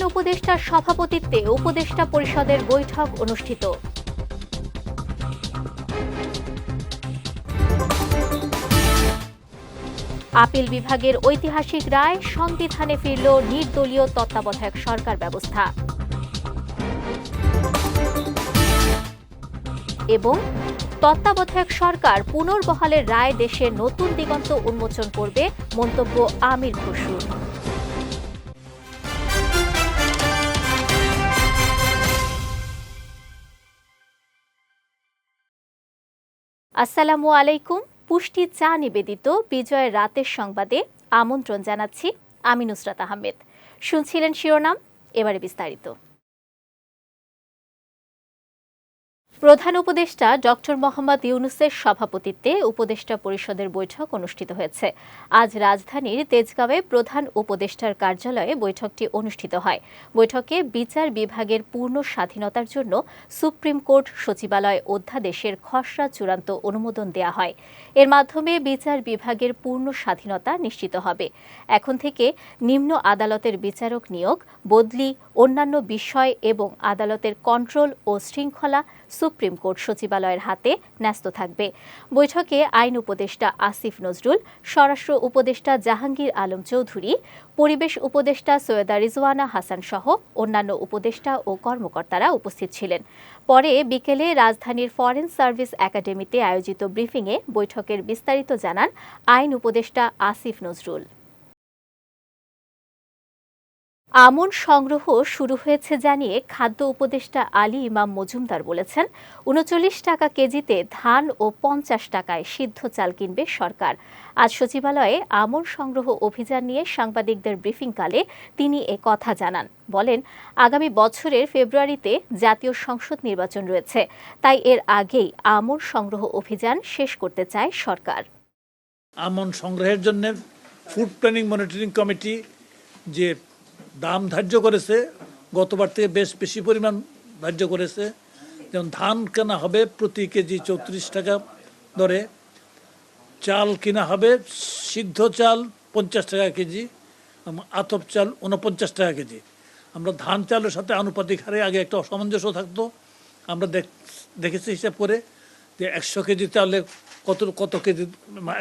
প্রধান উপদেষ্টার সভাপতিত্বে উপদেষ্টা পরিষদের বৈঠক অনুষ্ঠিত। আপিল বিভাগের ঐতিহাসিক রায়, সংবিধানে ফিরল নির্দলীয় তত্ত্বাবধায়ক সরকার ব্যবস্থা। এবং তত্ত্বাবধায়ক সরকার পুনর্বহালের রায় দেশের নতুন দিগন্ত উন্মোচন করবে মন্তব্য আমির খসরুর আসসালামু আলাইকুম। পুষ্টি চা নিবেদিত বিজয়ের রাতের সংবাদে আমন্ত্রণ জানাচ্ছি আমি নুসরাত আহমেদ। শুনছিলেন শিরোনাম, এবারে বিস্তারিত। প্রধান উপদেষ্টা ডক্টর মোহাম্মদ ইউনুসের সভাপতিত্বে উপদেষ্টা পরিষদের বৈঠক অনুষ্ঠিত হয়েছে। আজ রাজধানীর তেজগাঁওয়ে প্রধান উপদেষ্টার কার্যালয়ে বৈঠকটি অনুষ্ঠিত হয়। বৈঠকে বিচার বিভাগের পূর্ণ স্বাধীনতার জন্য সুপ্রিম কোর্ট সচিবালয় অধ্যাদেশের খসড়া চূড়ান্ত অনুমোদন দেয়া হয়। এর মাধ্যমে বিচার বিভাগের পূর্ণ স্বাধীনতা নিশ্চিত হবে। এখন থেকে নিম্ন আদালতের বিচারক নিয়োগ, বদলি, অন্যান্য বিষয় এবং আদালতের কন্ট্রোল ও শৃঙ্খলা সুপ্রিম কোর্ট সচিবালয়ের হাতে ন্যস্ত থাকবে। বৈঠকে আইন উপদেষ্টা আসিফ নজরুল, স্বরাষ্ট্র উপদেষ্টা জাহাঙ্গীর আলম চৌধুরী, পরিবেশ উপদেষ্টা সৈয়দা রিজওয়ানা হাসান সহ অন্যান্য উপদেষ্টা ও কর্মকর্তারা উপস্থিত ছিলেন। পরে বিকেলে রাজধানীর ফরেন সার্ভিস একাডেমিতে আয়োজিত ব্রিফিংয়ে বৈঠকের বিস্তারিত জানান আইন উপদেষ্টা আসিফ নজরুল। আমন সংগ্রহ শুরু হয়েছে জানিয়ে খাদ্য উপদেষ্টা আলী ইমাম মজুমদার বলেছেন, উনচল্লিশ টাকা কেজিতে ধান ও পঞ্চাশ টাকায় সিদ্ধ চাল কিনবে সরকার। আজ সচিবালয়ে আমন সংগ্রহ অভিযান নিয়ে সাংবাদিকদের ব্রিফিংকালে তিনি এ কথা জানান। বলেন, আগামী বছরের ফেব্রুয়ারিতে জাতীয় সংসদ নির্বাচন রয়েছে, তাই এর আগেই আমন সংগ্রহ অভিযান শেষ করতে চায় সরকার। আমন সংগ্রহের জন্য ফুড প্ল্যানিং মনিটরিং কমিটি যে দাম ধার্য করেছে, গতবার থেকে বেশ বেশি পরিমাণ ধার্য করেছে। যেমন ধান কেনা হবে প্রতি কেজি চৌত্রিশ টাকা দরে, চাল কিনা হবে সিদ্ধ চাল পঞ্চাশ টাকা কেজি আতপ চাল উনপঞ্চাশ টাকা কেজি। আমরা ধান চালের সাথে আনুপাতিক হারে আগে একটা অসামঞ্জস্য থাকতো। আমরা দেখ, দেখেছি হিসাব করে যে একশো কেজি চালে কত কত কেজি,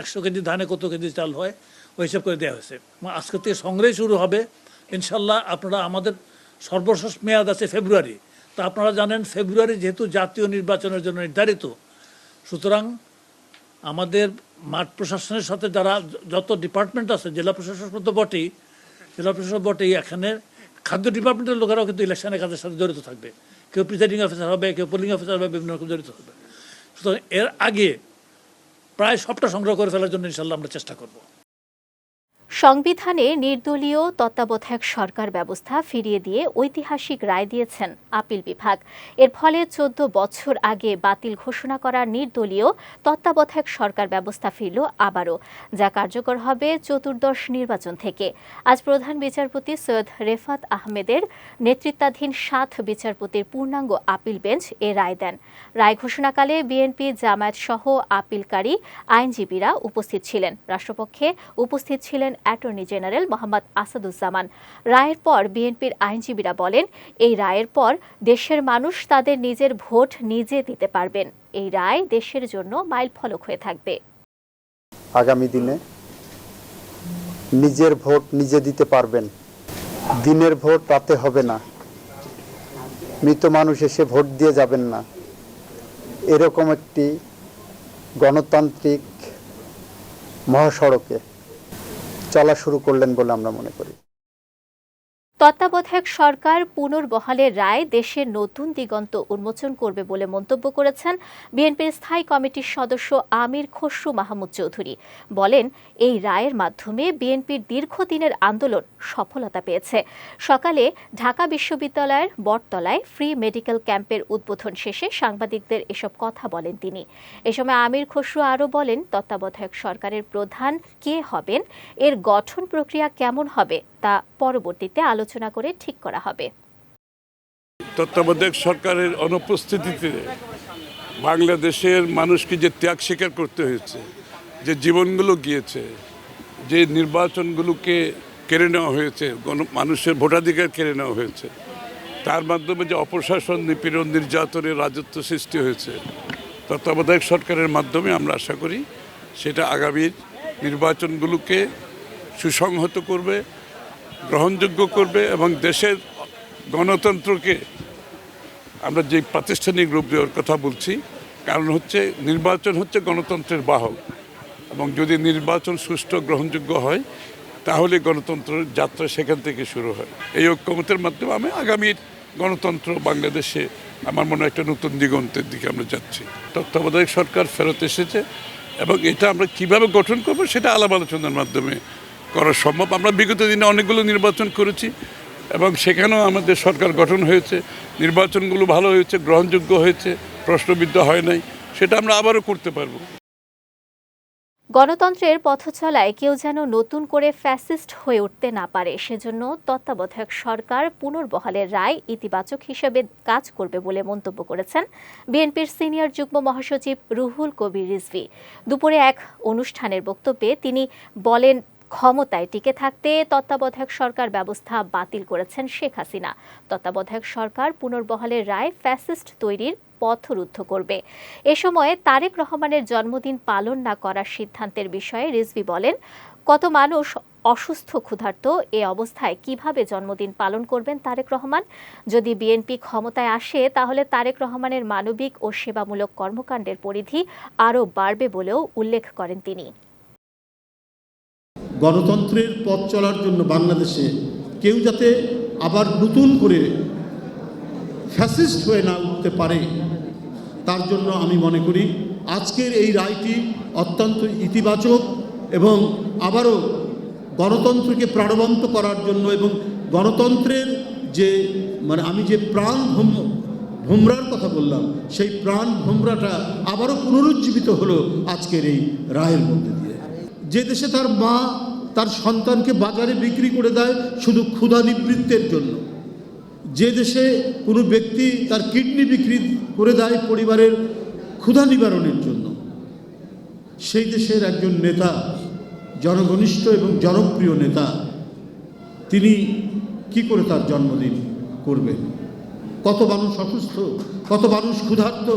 একশো কেজি ধানে কত কেজি চাল হয়, ওই হিসাব করে দেওয়া হয়েছে। আজকে থেকে সংগ্রহ শুরু হবে। ইনশাল্লাহ আপনারা আমাদের সর্বশেষ মেয়াদ আছে ফেব্রুয়ারি। তা আপনারা জানেন, ফেব্রুয়ারি যেহেতু জাতীয় নির্বাচনের জন্য নির্ধারিত, সুতরাং আমাদের মাঠ প্রশাসনের সাথে যারা যত ডিপার্টমেন্ট আছে, জেলা প্রশাসন তো বটেই, জেলা প্রশাসন বটেই, এখানে খাদ্য ডিপার্টমেন্টের লোকেরাও কিন্তু ইলেকশনের কাজের সাথে জড়িত থাকবে। কেউ প্রিজাইডিং অফিসার হবে, কেউ পোলিং অফিসার হবে, বিভিন্ন রকম জড়িত হবে সুতরাং এর আগে প্রায় সবটা সংগ্রহ করে ফেলার জন্য ইনশাল্লাহ আমরা চেষ্টা করব। সংবিধানে নির্দলীয় তত্ত্বাবধায়ক সরকার ব্যবস্থা ফিরিয়ে দিয়ে ঐতিহাসিক রায় দিয়েছেন আপিল বিভাগ। এর ফলে চোদ্দ বছর আগে বাতিল ঘোষণা করা নির্দলীয় তত্ত্বাবধায়ক সরকার ব্যবস্থা ফিরল আবারও, যা কার্যকর হবে চতুর্দশ নির্বাচন থেকে। আজ প্রধান বিচারপতি সৈয়দ রেফাত আহমেদের নেতৃত্বাধীন সাত বিচারপতির পূর্ণাঙ্গ আপিল বেঞ্চ এ রায় দেন। রায় ঘোষণাকালে বিএনপি জামায়াত সহ আপিলকারী, আইনজীবীরা উপস্থিত ছিলেন। রাষ্ট্রপক্ষে উপস্থিত ছিলেন অ্যাটর্নি জেনারেল মোহাম্মদ আসাদুজ্জামান। রায়ের পর বিএনপির আইনজীবীরা বলেন, এই রায়ের পর দেশের মানুষ তাদের নিজের ভোট নিজে দিতে পারবেন। এই রায় দেশের জন্য মাইল ফলক হয়ে থাকবে। আগামী দিনে নিজের ভোট নিজে দিতে পারবেন। দিনের ভোট রাতে হবে না। মৃত মানুষ এসে ভোট দিয়ে যাবেন না। এরকম একটি গণতান্ত্রিক মহাসড়কে চলা শুরু করলেন বলে আমরা মনে করি। তত্ত্বাবধায়ক সরকার পুনর্বহালের রায় দেশের নতুন দিগন্ত উন্মোচন করবে বলে মন্তব্য করেছেন বিএনপির স্থায়ী কমিটির সদস্য আমির খসরু মাহমুদ চৌধুরী। বলেন, এই রায়ের মাধ্যমে বিএনপির দীর্ঘদিনের আন্দোলন সফলতা পেয়েছে। সকালে ঢাকা বিশ্ববিদ্যালয়ের বটতলায় ফ্রি মেডিকেল ক্যাম্পের উদ্বোধন শেষে সাংবাদিকদের এসব কথা বলেন তিনি। এ সময় আমির খসরু আরও বলেন, তত্ত্বাবধায়ক সরকারের প্রধান কে হবেন, এর গঠন প্রক্রিয়া কেমন হবে তা পরবর্তীতে আলোচনা করে ঠিক করা হবে। তত্ত্বাবধায়ক সরকারের অনুপস্থিতিতে বাংলাদেশের মানুষকে যে ত্যাগ স্বীকার করতে হয়েছে, যে জীবনগুলো গিয়েছে, যে নির্বাচনগুলোকে কেড়ে নেওয়া হয়েছে মানুষের ভোটাধিকার কেড়ে নেওয়া হয়েছে, তার মাধ্যমে যে অপশাসন, নিপীড়ন, নির্যাতনের রাজত্ব সৃষ্টি হয়েছে, তত্ত্বাবধায়ক সরকারের মাধ্যমে আমরা আশা করি সেটা আগামীর নির্বাচনগুলোকে সুসংহত করবে গ্রহণযোগ্য করবে এবং দেশের গণতন্ত্রকে আমরা যে প্রাতিষ্ঠানিক রূপ দেওয়ার কথা বলছি, কারণ হচ্ছে নির্বাচন হচ্ছে গণতন্ত্রের বাহক। এবং যদি নির্বাচন সুষ্ঠু, গ্রহণযোগ্য হয়, তাহলে গণতন্ত্রের যাত্রা সেখান থেকে শুরু হয়। এই ঐক্যমতের মাধ্যমে আমি আগামীর গণতন্ত্র বাংলাদেশে আমার মনে একটা নতুন দিগন্তের দিকে আমরা যাচ্ছি। তত্ত্বাবধায়ক সরকার ফেরত এসেছে এবং এটা আমরা কীভাবে গঠন করব সেটা আলাপ আলোচনার মাধ্যমে করা সম্ভব। আমরা বিগত দিনে অনেকগুলো নির্বাচন করেছি এবং সেখানেও আমাদের সরকার গঠন হয়েছে। নির্বাচনগুলো ভালো হয়েছে, গ্রহণযোগ্য হয়েছে, প্রশ্নবিদ্ধ হয় নাই, সেটা আমরা আবারও করতে পারব। গণতন্ত্রের পথচলায় কেউ যেন নতুন করে ফ্যাসিস্ট হয়ে উঠতে না পারে, সেজন্য তত্ত্বাবধায়ক সরকার পুনর্বহালের রায় ইতিবাচক হিসেবে কাজ করবে বলে মন্তব্য করেছেন বিএনপির সিনিয়র যুগ্ম মহাসচিব রুহুল কবির রিজভি। দুপুরে এক অনুষ্ঠানের বক্তব্যে তিনি বলেন ক্ষমতায় টিকে থাকতে তত্ত্বাবধায়ক সরকার ব্যবস্থা বাতিল করেছেন শেখ হাসিনা। তত্ত্বাবধায়ক সরকার পুনর্বহালের রায় ফ্যাসিস্ট তৈরির পথরুদ্ধ করবে। এ সময় তারেক রহমানের জন্মদিন পালন না করার সিদ্ধান্তের বিষয়ে রিজভি বলেন, কত মানুষ অসুস্থ, ক্ষুধার্ত, এ অবস্থায় কীভাবে জন্মদিন পালন করবেন তারেক রহমান? যদি বিএনপি ক্ষমতায় আসে, তাহলে তারেক রহমানের মানবিক ও সেবামূলক কর্মকাণ্ডের পরিধি আরও বাড়বে বলেও উল্লেখ করেন তিনি। গণতন্ত্রের পথ চলার জন্য বাংলাদেশে কেউ যাতে আবার নতুন করে ফ্যাসিস্ট হয়ে না উঠতে পারে, তার জন্য আমি মনে করি আজকের এই রায়টি অত্যন্ত ইতিবাচক এবং আবারও গণতন্ত্রকে প্রাণবন্ত করার জন্য এবং গণতন্ত্রের যে মানে আমি যে প্রাণ ভোমরার কথা বললাম, সেই প্রাণ ভোমরাটা আবারও পুনরুজ্জীবিত হলো আজকের এই রায়ের মধ্যে দিয়ে। যে দেশে তার মা তার সন্তানকে বাজারে বিক্রি করে দেয় শুধু ক্ষুধা নিবৃত্তের জন্য। যে দেশে কোনো ব্যক্তি তার কিডনি বিক্রি করে দেয় পরিবারের ক্ষুধা নিবারণের জন্য, সেই দেশের একজন নেতা, জনঘনিষ্ঠ এবং জনপ্রিয় নেতা, তিনি কি করে তার জন্মদিন করবেন? কত মানুষ অসুস্থ, কত মানুষ ক্ষুধার্ত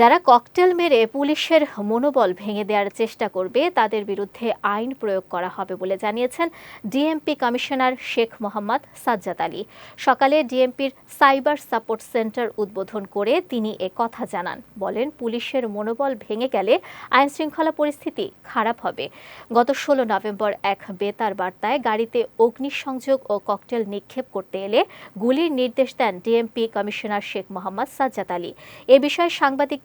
যারা ককটেল মেরে পুলিশের মনোবল ভেঙে দেওয়ার চেষ্টা করবে, তাদের বিরুদ্ধে আইন প্রয়োগ করা হবে বলে জানিয়েছেন ডিএমপি কমিশনার শেখ মোহাম্মদ সাজ্জাদ আলী। সকালে ডিএমপির সাইবার সাপোর্ট সেন্টার উদ্বোধন করে তিনি এ কথা জানান। বলেন, পুলিশের মনোবল ভেঙে গেলে আইন শৃঙ্খলা পরিস্থিতি খারাপ হবে। গত ষোলো নভেম্বর এক বেতার বার্তায় গাড়িতে অগ্নিসংযোগ ও ককটেল নিক্ষেপ করতে এলে গুলির নির্দেশ দেন ডিএমপি কমিশনার শেখ মোহাম্মদ সাজ্জাদ আলী। এ বিষয়ে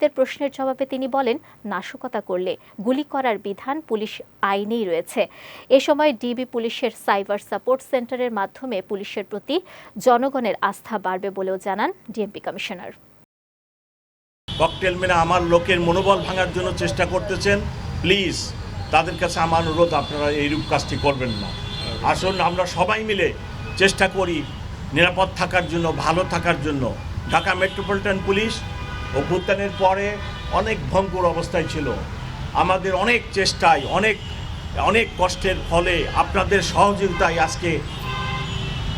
সাংবাদিকদের প্রশ্নের জবাবে তিনি বলেন, নাশকতা করলে গুলি করার বিধান পুলিশ আইনেই রয়েছে। এ সময় ডিবি পুলিশের সাইবার সাপোর্ট সেন্টারের মাধ্যমে পুলিশের প্রতি জনগণের আস্থা বাড়বে বলেও জানান ডিএমপি কমিশনার। ককটেল মেরে আমার লোকের মনোবল ভাঙার জন্য চেষ্টা করতেছেন। প্লিজ, তাদের কাছে আমার অনুরোধ, আপনারা এইরূপ কাজটি করবেন না। আসুন, আমরা সবাই মিলে চেষ্টা করি নিরাপদ থাকার জন্য, ভালো থাকার জন্য। ঢাকা মেট্রোপলিটন পুলিশ অভ্যুত্থানের পরে অনেক ভঙ্গুর অবস্থায় ছিল। আমাদের অনেক চেষ্টায়, অনেক অনেক কষ্টের ফলে আপনাদের সহযোগিতায় আজকে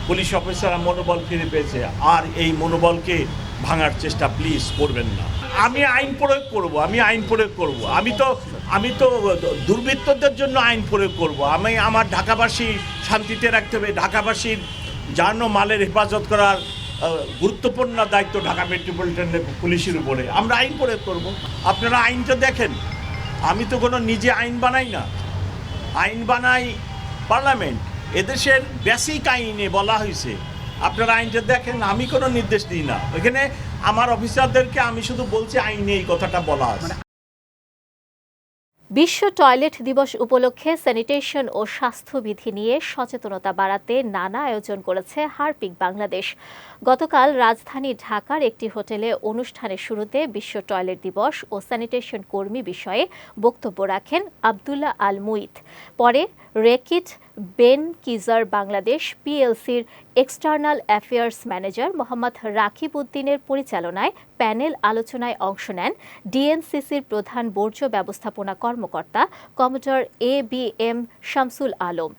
পুলিশ অফিসাররা মনোবল ফিরে পেয়েছে। আর এই মনোবলকে ভাঙার চেষ্টা প্লিজ করবেন না। আমি আইন প্রয়োগ করব, আমি আইন প্রয়োগ করব। আমি তো আমি তো দুর্বৃত্তদের জন্য আইন প্রয়োগ করব। আমি আমার ঢাকাবাসী শান্তিতে রাখতে হবে। ঢাকাবাসীর জান মালের হেফাজত করার গুরুত্বপূর্ণ দায়িত্ব ঢাকা মেট্রোপলিটন পুলিশের উপরে। আমরা আইন প্রয়োগ করব। আপনারা আইনটা দেখেন। আমি তো কোনো নিজে আইন বানাই না। আইন বানাই পার্লামেন্ট। এদেশের বেসিক আইনে বলা হয়েছে। আপনারা আইনটা দেখেন, আমি কোনো নির্দেশ দিই না। এখানে আমার অফিসারদেরকে আমি শুধু বলছি আইনে এই কথাটা বলা আছে। বিশ্ব টয়লেট দিবস উপলক্ষে স্যানিটেশন ও স্বাস্থ্যবিধি নিয়ে সচেতনতা বাড়াতে নানা আয়োজন করেছে হারপিক বাংলাদেশ। গতকাল রাজধানী ঢাকার একটি হোটেলে অনুষ্ঠানের শুরুতে বিশ্ব টয়লেট দিবস ও স্যানিটেশন কর্মী বিষয়ে বক্তব্য রাখেন আবদুল্লাহ আল মুইত। পরে Reckitt Benckiser Bangladesh পিএলসির external affairs manager Mohammad Rakib উদ্দিনের পরিচালনায় প্যানেল আলোচনায় অংশ নেন ডিএনসিসির প্রধান বর্জ্য ব্যবস্থাপনা কর্মকর্তা commodore A B M Shamsul Alam.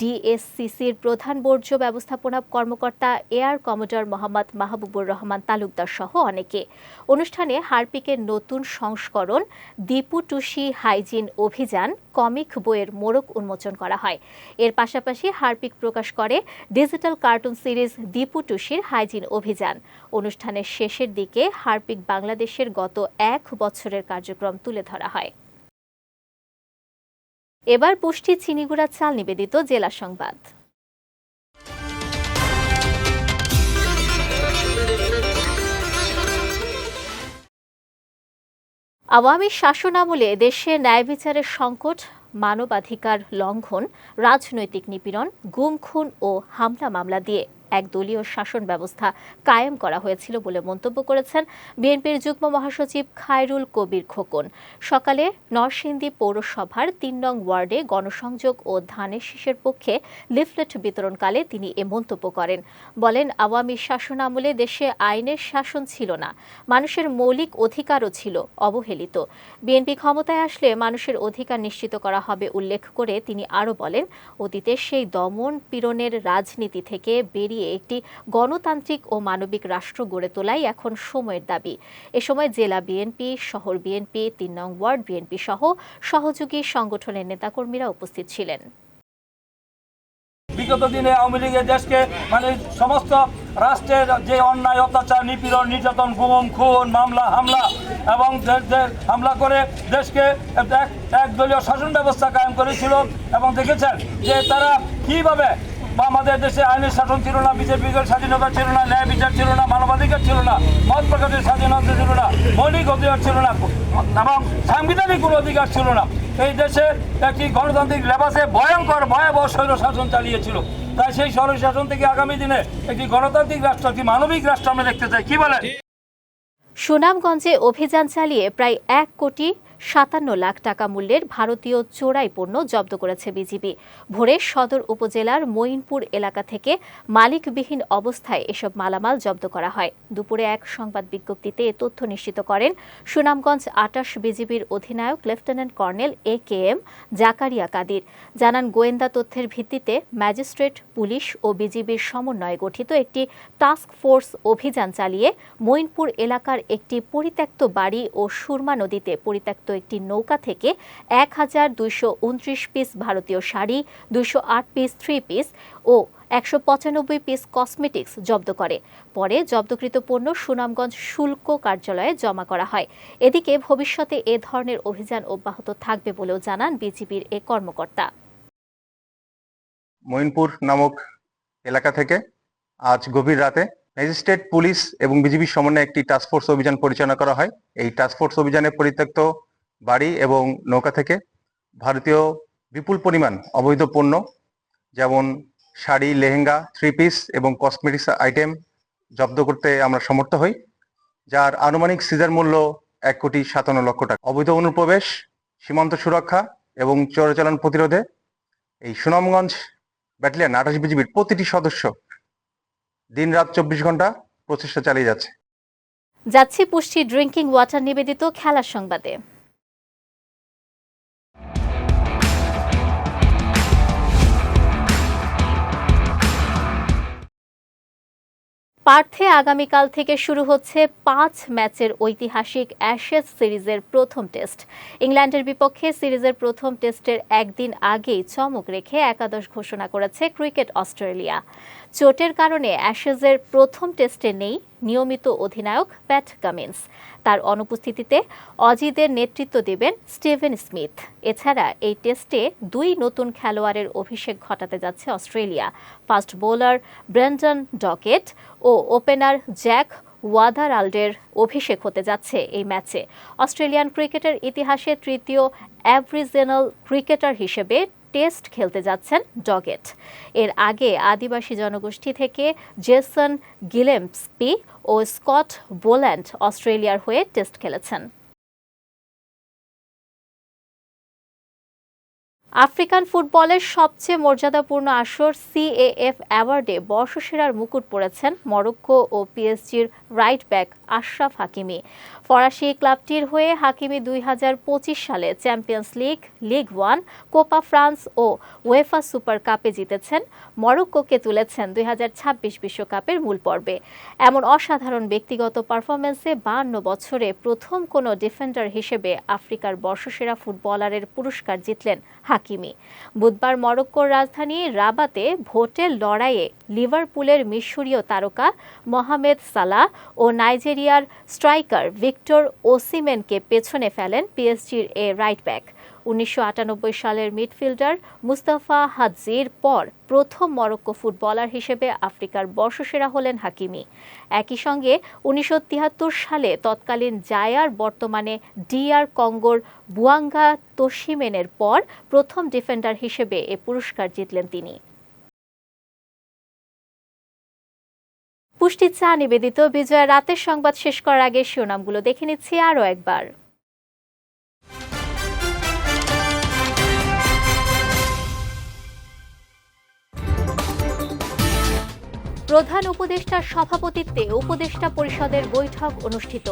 ডিএসসিসির প্রধান বর্জ্য ব্যবস্থাপনা কর্মকর্তা এয়ার কমোডর মোহাম্মদ মাহবুবুর রহমান তালুকদার সহ অনেকে। অনুষ্ঠানে হারপিকের নতুন সংস্করণ দীপু টুসি হাইজিন অভিযান কমিক বইয়ের মোড়ক উন্মোচন করা হয়। এর পাশাপাশি হারপিক প্রকাশ করে ডিজিটাল কার্টুন সিরিজ দীপু টুসির হাইজিন অভিযান। অনুষ্ঠানের শেষের দিকে হারপিক বাংলাদেশের গত এক বছরের কার্যক্রম তুলে ধরা হয়। এবার পুষ্টি চিনিগুড়া চাল নিবেদিত জেলা সংবাদ। আওয়ামী শাসনামলে দেশে ন্যায় বিচারের সংকট মানবাধিকার লঙ্ঘন রাজনৈতিক নিপীড়ন গুম খুন ও হামলা মামলা দিয়ে। এক দলীয় শাসন ব্যবস্থা কায়েম করা হয়েছিল বলে মন্তব্য করেছেন বিএনপির যুগ্ম মহাসচিব খায়রুল কবির খোকন। সকালে নরসিংদী পৌরসভার তিন নং ওয়ার্ডে গণসংযোগ ও ধানের শীষের পক্ষে লিফলেট বিতরণকালে তিনি এ মন্তব্য করেন। বলেন, আওয়ামী শাসন আমলে দেশে আইনের শাসন ছিল না, মানুষের মৌলিক অধিকারও ছিল অবহেলিত। বিএনপি ক্ষমতায় আসলে মানুষের অধিকার নিশ্চিত করা হবে উল্লেখ করে তিনি আরও বলেন, অতীতে সেই দমন পীড়নের রাজনীতি থেকে বেরিয়ে একটি গণতান্ত্রিক ও মানবিক রাষ্ট্র গড়ে তোলাই এখন সময়ের দাবি। এ সময় জেলা বিএনপি শহর বিএনপি তিন নং ওয়ার্ড বিএনপি সহ সহযোগী সংগঠনের নেতাকর্মীরা উপস্থিত ছিলেন। বিগত দিনে আওয়ামী লীগের দেশকে মানে সমস্ত রাষ্ট্রের যে অন্যায়, অত্যাচার, নিপীড়ন, নির্যাতন, গুম, খুন, মামলা, হামলা এবং হামলা করে দেশকে এক একদলীয় শাসন ব্যবস্থা কায়েম করেছিল এবং দেখেছেন যে তারা কীভাবে বা আমাদের দেশে আইনের শাসন ছিল না বিজেপির স্বাধীনতা ছিল না, ন্যায় বিচার ছিল না, মানবাধিকার ছিল না, মত প্রকাশের স্বাধীনতা ছিল না, মৌলিক অধিকার ছিল না, এবং সাংবিধানিক কোনো অধিকার ছিল না। এই দেশে একটি গণতান্ত্রিক লেবাসে ভয়ঙ্কর, ভয়াবহ স্বৈর শাসন চালিয়েছিল। তাই সেই স্বৈর শাসন থেকে আগামী দিনে একটি গণতান্ত্রিক রাষ্ট্র, একটি মানবিক রাষ্ট্র আমরা দেখতে চাই। কি বলেন? সুনামগঞ্জে অভিযান চালিয়ে প্রায় এক কোটি সাতান্ন লাখ টাকা মূল্যের ভারতীয় চোরাই পণ্য জব্দ করেছে বিজিবি। ভোরে সদর উপজেলার মঈনপুর এলাকা থেকে মালিকবিহীন অবস্থায় এসব মালামাল জব্দ করা হয়। দুপুরে এক সংবাদ বিজ্ঞপ্তিতে এ তথ্য নিশ্চিত করেন, সুনামগঞ্জ আটাশ বিজিবির অধিনায়ক lieutenant colonel A K M Zakaria Kadir. জানান, গোয়েন্দা তথ্যের ভিত্তিতে ম্যাজিস্ট্রেট, পুলিশ ও বিজিবির সমন্বয়ে গঠিত একটি টাস্ক ফোর্স অভিযান চালিয়ে মঈনপুর এলাকার একটি পরিত্যক্ত বাড়ি ও সুরমা নদীতে পরিত্যক্ত একটি নৌকা থেকে এক হাজার দুইশো উনত্রিশ পিস ভারতীয় শাড়ি, দুইশো আট পিস থ্রি পিস ও একশো পঁচানব্বই পিস কসমেটিক্স জব্দ করে। পরে জব্দকৃত পণ্য সুনামগঞ্জ শুল্ক কার্যালয়ে জমা করা হয়। এদিকে ভবিষ্যতে এ ধরনের অভিযান অব্যাহত থাকবে বলেও জানান বিজিবির এ কর্মকর্তা। মঈনপুর নামক এলাকা থেকে আজ গভীর রাতে ম্যাজিস্ট্রেট, পুলিশ এবং বিজিবির সমন্বয়ে একটি টাস্কফোর্স অভিযান পরিচালনা করা হয়। এই টাস্কফোর্স অভিযানে পরিত্যক্ত বাড়ি এবং নৌকা থেকে ভারতীয় বিপুল পরিমাণ অবৈধ পণ্য, যেমন শাড়ি, লেহেঙ্গা থ্রি পিস এবং কসমেটিক্স আইটেম জব্দ করতে আমরা সমর্থ হই, যার আনুমানিক সিজার মূল্য এক কোটি সাতান্ন লক্ষ টাকা। অবৈধ অনুপ্রবেশ, সীমান্ত সুরক্ষা এবং চোরাচালান প্রতিরোধে এই সুনামগঞ্জ ব্যাটালিয়ান আঠাশ বিজিবির প্রতিটি সদস্য দিন রাত চব্বিশ ঘণ্টা প্রচেষ্টা চালিয়ে যাচ্ছে। যাচ্ছি পুষ্টি ড্রিঙ্কিং ওয়াটার নিবেদিত খেলার সংবাদে। পার্থে আগামীকাল থেকে শুরু হচ্ছে পাঁচ ম্যাচের ঐতিহাসিক অ্যাশেজ সিরিজের প্রথম টেস্ট। ইংল্যান্ডের বিপক্ষে সিরিজের প্রথম টেস্টের একদিন আগেই চমক রেখে একাদশ ঘোষণা করেছে ক্রিকেট অস্ট্রেলিয়া। চোটের কারণে অ্যাশেজের প্রথম টেস্টে নেই নিয়মিত অধিনায়ক প্যাট কামিন্স। তার অনুপস্থিতিতে অজিদের নেতৃত্ব দেবেন স্টিভেন স্মিথ। এছাড়া এই টেস্টে দুই নতুন খেলোয়াড়ের অভিষেক ঘটাতে যাচ্ছে Australia. Fast bowler Brendan Doggett ও ওপেনার জ্যাক ওয়াদারাল্ডের অভিষেক হতে যাচ্ছে এই ম্যাচে। অস্ট্রেলিয়ান ক্রিকেটের ইতিহাসে তৃতীয় অ্যাভরিজেনাল ক্রিকেটার হিসেবে টেস্ট খেলতে যাচ্ছেন ডগেট। এর আগে আদিবাসী জনগোষ্ঠী থেকে জেসন গিলেমস্পি ও স্কট বোল্যান্ড অস্ট্রেলিয়ার হয়ে টেস্ট খেলেছেন। আফ্রিকান ফুটবলের সবচেয়ে মর্যাদাপূর্ণ আসর সিএএফ অ্যাওয়ার্ডে বর্ষসেরার মুকুট পড়েছেন মরক্কো ও পিএসজির রাইট ব্যাক আশরাফ হাকিমি। ফরাসি ক্লাবটির হয়ে হাকিমি দুই হাজার পঁচিশ সালে Champions League Ligue one, Coupe France ও ওয়েফা সুপার কাপে জিতেছেন। মরক্কোকে তুলেছেন দুই বিশ্বকাপের মূল পর্বে। এমন অসাধারণ ব্যক্তিগত পারফরমেন্সে বান্ন বছরে প্রথম কোনো ডিফেন্ডার হিসেবে আফ্রিকার বর্ষসেরা ফুটবলারের পুরস্কার জিতলেন হাকিমি। বুধবার মরক্কোর রাজধানী রাবাতে ভোটের লড়াইয়ে লিভারপুলের মিশরীয় তারকা মোহামেদ সালাহ ও নাইজেরিয়ার স্ট্রাইকার ভিক্টর ওসিমেনকে পেছনে ফেলেন পিএসজির এ রাইট ব্যাক উনিশশো আটানব্বই সালের মিডফিল্ডার মুস্তাফা হাজির পর প্রথম মরক্কো ফুটবলার হিসেবে আফ্রিকার বর্ষসেরা হলেন হাকিমি। একই সঙ্গে উনিশশো তিয়াত্তর সালে তৎকালীন জায়ার বর্তমানে ডিআর কঙ্গোর বুয়াঙ্গা তোশিমেনের পর প্রথম ডিফেন্ডার হিসেবে এ পুরস্কার জিতলেন তিনি। পুষ্টি চা নিবেদিত। বিজয়া রাতের সংবাদ শেষ করার আগে শিরোনামগুলো দেখে নিচ্ছি আরও একবার। প্রধান উপদেষ্টার সভাপতিত্বে উপদেষ্টা পরিষদের বৈঠক অনুষ্ঠিত।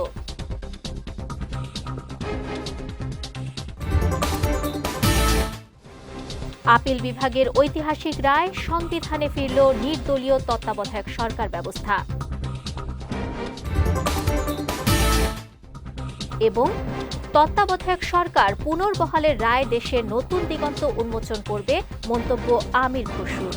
আপিল বিভাগের ঐতিহাসিক রায় সংবিধানে ফিরল নির্দলীয় তত্ত্বাবধায়ক সরকার ব্যবস্থা। এবং তত্ত্বাবধায়ক সরকার পুনর্বহালের রায় দেশের নতুন দিগন্ত উন্মোচন করবে মন্তব্য আমির খসরুর